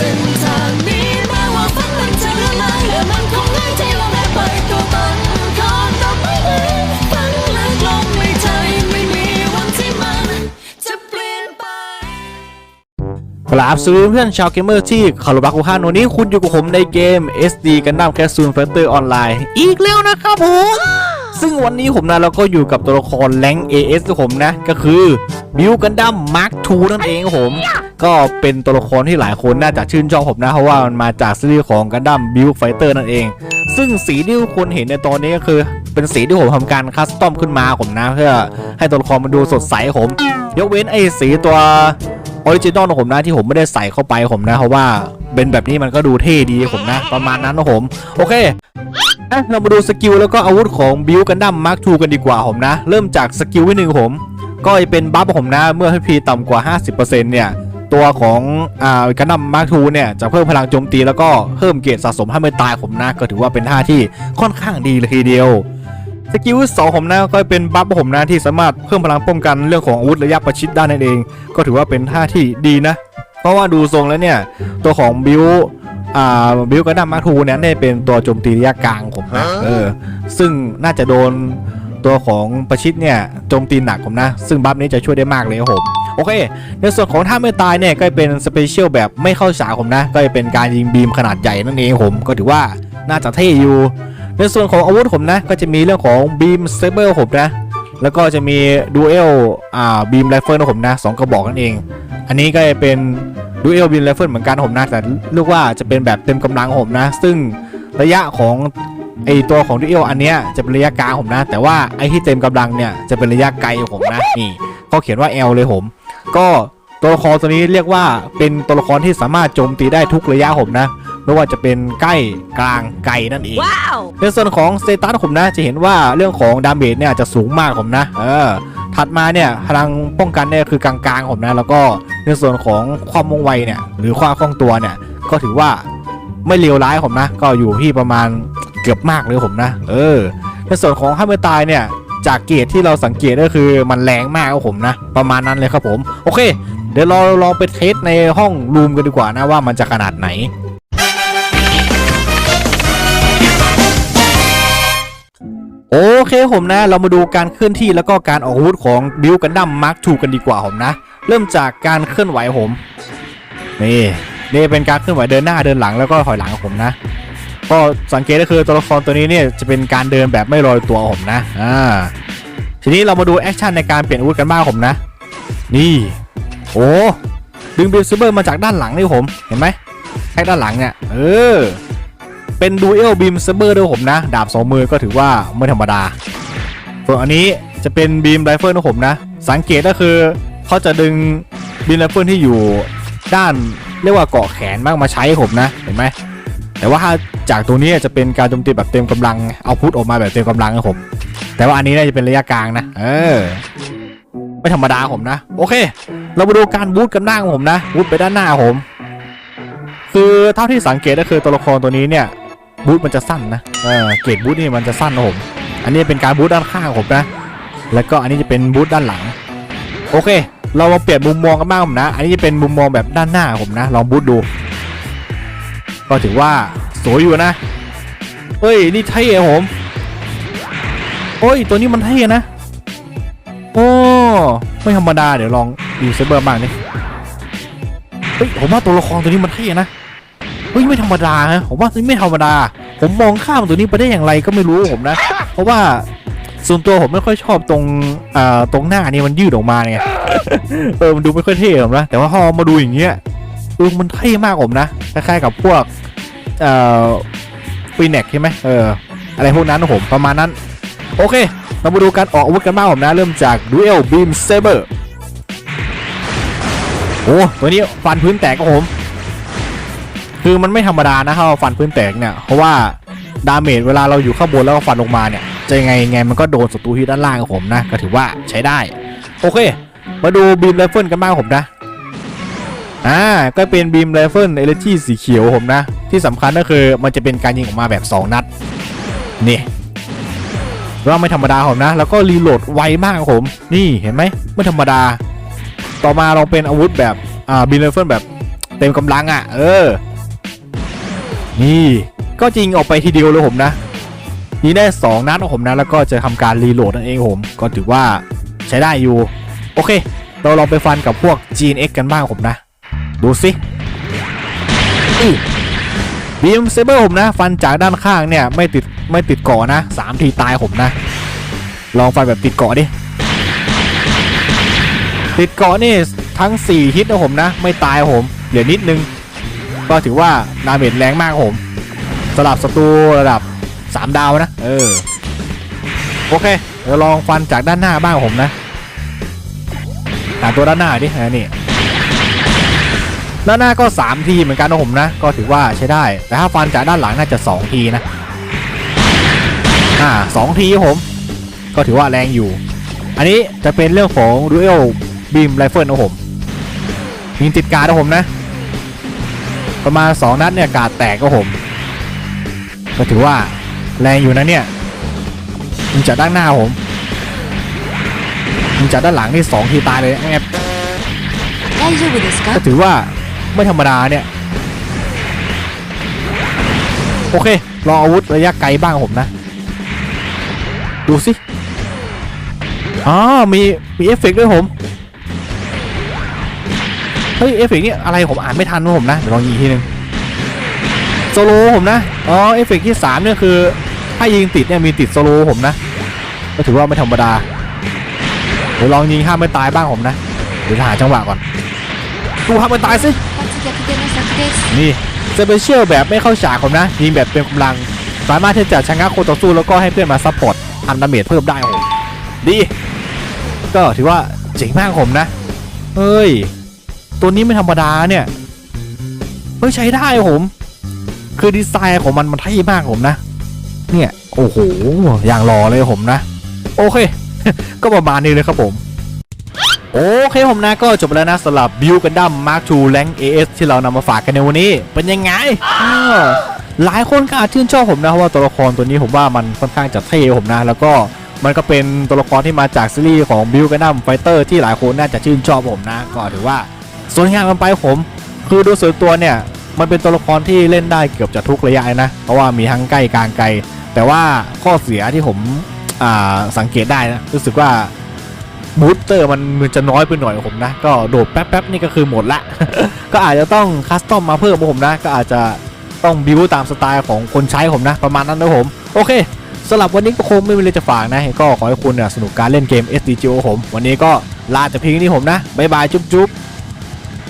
ส้นทางนี้แม้ว่าฝันมันจะละลายและมันคงง่ายที่เราได้ไปตัวตนของดอกไม้นี้ฝันลึกลงในใจไม่มีวันที่มันจะเปลี่ยนไปกราบสวัสดีเพื่อนชาวเกมเมอร์ที่คารพรักทุกท่านวันนี้คุณอยู่กับผมในเกม SD Gundam Capsule Fighter Online อีกแล้วนะครับผม ซึ่งวันนี้ผมนะเราก็อยู่กับตัวละครแรง AS ของผมนะ ก็คือบิวกันดั้มมาร์ค2นั่นเองครับผม ก็เป็นตัวละครที่หลายคนน่าจะชื่นชอบผมนะ เพราะว่ามันมาจากซีรีส์ของกันดั้มบิวไฟเตอร์นั่นเอง ซึ่งสีที่ทุกคนเห็นในตอนนี้ก็คือ เป็นสีที่ผมทำการคัสตอมขึ้นมาผมนะ เพื่อให้ตัวละครมันดูสดใสครับผม ยกเว้นไอ้สีตัวออริจินอลของผมนะที่ผมไม่ได้ใส่เข้าไปผมนะ เพราะว่าเป็นแบบนี้มันก็ดูเท่ดีผมนะ ประมาณนั้นนะผม โอเค อะเรามาดูสกิลแล้วก็อาวุธของบิวกันดั้มมาร์คทูกันดีกว่าผมนะ เริ่มจากสกิลที่หนึ่งผม ก็เป็นบัฟผมนะ เมื่อให้พีต่ำกว่า 50%เนี่ย ตัวของอ่ากันดั้มมาร์คทูเนี่ย จะเพิ่มพลังโจมตีแล้วก็เพิ่มเกรดสะสมให้ไม่ตายผมนะ ก็ถือว่าเป็นท่าที่ค่อนข้างดีเลยทีเดียวสกิลที่สองผมนะก็เป็นบัฟผมนะที่สามารถเพิ่มพลังป้องกันเรื่องของอาวุธระยะประชิดได้นั่นเอง ก็ถือว่าเป็นท่าที่ดีนะ เพราะว่าดูทรงแล้วเนี่ย ตัวของบิว อ่าบิวกระดัมมาทูเนี่ยได้เป็นตัวโจมตีระยะกลางผมนะเออซึ่งน่าจะโดนตัวของประชิดเนี่ยโจมตีหนักผมนะ ซึ่งบัฟนี้จะช่วยได้มากเลยครับผมโอเค ในส่วนของท่าไม่ตายเนี่ยก็เป็นสเปเชียลแบบไม่เข้าฉากผมนะ ก็จะเป็นการยิงบีมขนาดใหญ่นั่นเองผมก็ถือว่าน่าจะเท่อยู่ ในส่วนของอาวุธผมนะ ก็จะมีเรื่องของบีมเซเบอร์ผมนะ แล้วก็จะมีดูเอลอ่าบีมไรเฟิลผมนะสองกระบอกนั่นเอง อันนี้ก็จะเป็น ดูเอลบีมไรเฟิลเหมือนกันผมนะแต่เรียกว่าจะเป็นแบบเต็มกำลังผมนะ ซึ่งระยะของไอตัวของดูเอลอันเนี้ยจะเป็นระยะกลางผมนะ แต่ว่าไอที่เต็มกำลังเนี่ยจะเป็นระยะไกลผมนะนี่เขาเขียนว่า L เลยผม ก็ตัวละครตัวนี้เรียกว่าเป็นตัวละครที่สามารถโจมตีได้ทุกระยะผมนะไม่ว่าจะเป็นใกล้กลางไกลนั่นเองในส่วนของสเตตัสผมนะ จะเห็นว่าเรื่องของดาเมจเนี่ยจะสูงมากผมนะ เออ ถัดมาเนี่ยพลังป้องกันเนี่ยคือกลางๆผมนะแล้วก็ในส่วนของความว่องไวเนี่ยหรือความคล่องตัวเนี่ยก็ถือว่าไม่เลวร้ายผมนะ ก็อยู่ที่ประมาณเกือบมากเลยผมนะ เออ ในส่วนของห้ามไม่ตายเนี่ยจากเกรดที่เราสังเกตก็คือมันแรงมากครับผมนะ ประมาณนั้นเลยครับผม โอเค เดี๋ยวเราลองไปเทสในห้องรูมกันดีกว่านะว่ามันจะขนาดไหน เคผมนะ เรามาดูการเคลื่อนที่แล้วก็การออกอาวุธของบิวกันดั้มมาร์คทูกันดีกว่าผมนะ เริ่มจากการเคลื่อนไหวผมนี่นี่เป็นการเคลื่อนไหวเดินหน้าเดินหลังแล้วก็ถอยหลังของผมนะ ก็สังเกตก็คือตัวละครตัวนี้เนี่ยจะเป็นการเดินแบบไม่ลอยตัวผมนะอ่าทีนี้เรามาดูแอคชั่นในการเปลี่ยนอาวุธกันบ้างผมนะ นี่โอ้ดึงบิลซูเบอร์มาจากด้านหลังนี่ผมเห็นไหมแค่ด้านหลังเนี่ยเออ เป็นดูเอลบีมเซเบอร์ด้วยผมนะ ดาบสองมือก็ถือว่าไม่ธรรมดา ส่วนอันนี้จะเป็นบีมไรเฟิลของผมนะ สังเกตก็คือเขาจะดึงบีมไรเฟิลที่อยู่ด้านเรียกว่าเกาะแขนมากมาใช้ผมนะ เห็นไหม แต่ว่าถ้าจากตัวนี้จะเป็นการโจมตีแบบเต็มกำลัง เอาพุทออกมาแบบเต็มกำลังนะผม แต่ว่าอันนี้น่าจะเป็นระยะกลางนะ เออ ไม่ธรรมดาผมนะ โอเค เรามาดูการบูทกันหน้าของผมนะ บูทไปด้านหน้าผม คือเท่าที่สังเกตก็คือตัวละครตัวนี้เนี่ย บูทมันจะสั้นนะเออเกรดบูทนี่มันจะสั้นนะผมอันนี้เป็นการบูทด้านข้างผมนะ แล้วก็อันนี้จะเป็นบูทด้านหลัง โอเค เรามาเปลี่ยนมุมมองกันบ้างผมนะ อันนี้จะเป็นมุมมองแบบด้านหน้าผมนะ ลองบูทดู ก็ถือว่าสวยอยู่นะเฮ้ยนี่เท่อผมโอ้ยตัวนี้มันเท่นะโอ้ไม่ธรรมดาเดี๋ยวลองดูเซเบอร์บ้างนี่เฮ้ยผมว่าตัวละครตัวนี้มันเท่นะ เฮ้ยไม่ธรรมดาฮะผมว่าไม่ธรรมดา ผมมองข้ามตัวนี้ไปได้อย่างไรก็ไม่รู้ผมนะ เพราะว่าส่วนตัวผมไม่ค่อยชอบตรงอ่าตรงหน้านี่มันยืดออกมาเนี่ยเออมันดูไม่ค่อยเท่ผมนะแต่ว่าพอมาดูอย่างเงี้ยเออมันเท่มากผมนะคล้ายๆกับพวกเอ่อฟีเน็กใช่ไหมเอออะไรพวกนั้นนะผมประมาณนั้น โอเค เรามาดูการออกอาวุธกันบ้างผมนะ เริ่มจาก Duel Beam Saber โอ้ตัวนี้ฟันพื้นแตกครับผม คือมันไม่ธรรมดานะถ้าเราฟันพื้นแตกเนี่ย เพราะว่าดาเมจเวลาเราอยู่ข้างบนแล้วก็ฟันลงมาเนี่ย จะยังไงไงมันก็โดนศัตรูที่ด้านล่างของผมนะ ก็ถือว่าใช้ได้ โอเค มาดูบีมไรเฟิลกันบ้างผมนะ อ่า ก็เป็นบีมไรเฟิลเอเลจีสีเขียวผมนะ ที่สำคัญก็คือมันจะเป็นการยิงออกมาแบบ 2 นัด นี่ว่าไม่ธรรมดาผมนะ แล้วก็รีโหลดไวมากผม นี่เห็นไหมไม่ธรรมดา ต่อมาเราเป็นอาวุธแบบ อ่าบีมไรเฟิลแบบเต็มกำลังอะ เออ นี่ก็จริงออกไปทีเดียวเลยผมนะยิงได้ 2 นัดของผมนะ แล้วก็จะทำการรีโหลดนั่นเองผม ก็ถือว่าใช้ได้อยู่ โอเค เราลองไปฟันกับพวก GNX กันบ้างผมนะ ดูสิบีมเซเบอร์ผมนะ ฟันจากด้านข้างเนี่ย ไม่ติดไม่ติดเกาะนะสามทีตายผมนะ ลองฟันแบบติดเกาะดิ ติดเกาะนี่ทั้ง 4 ฮิตนะผมนะ ไม่ตายผม เหลือนิดนึง ก็ถือว่าดาเมจแรงมากครับผมสลับศัตรูระดับ 3 ดาวนะ เออ โอเคเดี๋ยวลองฟันจากด้านหน้าบ้างผมนะหาตัวด้านหน้าดิอ่านี่ด้านหน้าก็ 3 ทีเหมือนกันนะผมนะ ก็ถือว่าใช้ได้ แต่ถ้าฟันจากด้านหลังน่าจะ 2 ทีนะอ่าสองทีครับผม ก็ถือว่าแรงอยู่ อันนี้จะเป็นเรื่องของ Dual Beam Rifle นะผมยิงติดการนะผมนะ ประมาณ 2 นัดเนี่ยกาดแตกก็ผมก็ถือว่าแรงอยู่นะเนี่ยมันจะด้านหน้าผมมันจะด้านหลังนี่2ทีตายเลยแอบก็ถือว่าไม่ธรรมดาเนี่ยโอเครออาวุธระยะไกลบ้างผมนะ ดูสิอ๋อมีมีเอฟเฟกต์ด้วยผม เฮ้ยเอฟเฟกนี่อะไรผมอ่านไม่ทันนะผมนะเดี๋ยวลองยิงทีนึงโซโลผมนะอ๋อเอฟเฟกที่3เนี่ยคือถ้ายิงติดเนี่ยมีติดโซโลผมนะ ก็ถือว่าไม่ธรรมดาเดี๋ยวลองยิงห้ามไม่ตายบ้างผมนะเดี๋ยวหาจังหวะก่อนดูห้ามไม่ตายสินี่จะเป็นเชี่ยวแบบไม่เข้าฉากผมนะยิงแบบเป็นกำลังสามารถที่จะชนะงัคนต่อสู้แล้วก็ให้เพื่อนมาซัพพอร์ตทำดาเมจเพิ่มได้ผมดี ก็ถือว่าเจ๋งมากผมนะเฮ้ย ตัวนี้ไม่ธรรมดาเนี่ยเฮ้ยใช้ได้ผม คือดีไซน์ของมันมันเท่มากผมนะ เนี่ย โอ้โห อย่างรอเลยผมนะ โอเค ก็ประมาณนี้เลยครับผมโอเคผมนะก็จบแล้วนะสำหรับบิวกันดั้มมาร์ค2แรงเอสที่เรานำมาฝากกันในวันนี้ เป็นยังไงหลายคนก็อาจชื่นชอบผมนะเพราะว่าตัวละครตัวนี้ผมว่ามันค่อนข้างจะเท่ผมนะ แล้วก็มันก็เป็นตัวละครที่มาจากซีรีส์ของบิวกันดั้มไฟเตอร์ที่หลายคนน่าจะชื่นชอบผมนะ ก็ถือว่า สวยงามกันไปผม คือโดยส่วนตัวเนี่ย มันเป็นตัวละครที่เล่นได้เกือบจะทุกระยะนะ เพราะว่ามีทั้งใกล้กลางไกล แต่ว่าข้อเสียที่ผมสังเกตได้นะ รู้สึกว่าบูสเตอร์มันมันจะน้อยไปหน่อยผมนะ ก็โดดแป๊บๆนี่ก็คือหมดละ ก็อาจจะต้องคัสตอมมาเพิ่มผมนะ ก็อาจจะต้องบิวตามสไตล์ของคนใช้ผมนะ ประมาณนั้นนะผม โอเคสำหรับวันนี้ก็คงไม่มีอะไรจะฝากนะ ก็ขอให้คุณสนุกการเล่นเกม SDGO ผม วันนี้ก็ลาแต่เพียงนี้ผมนะ บ๊ายบาย จุ๊บจุ๊บ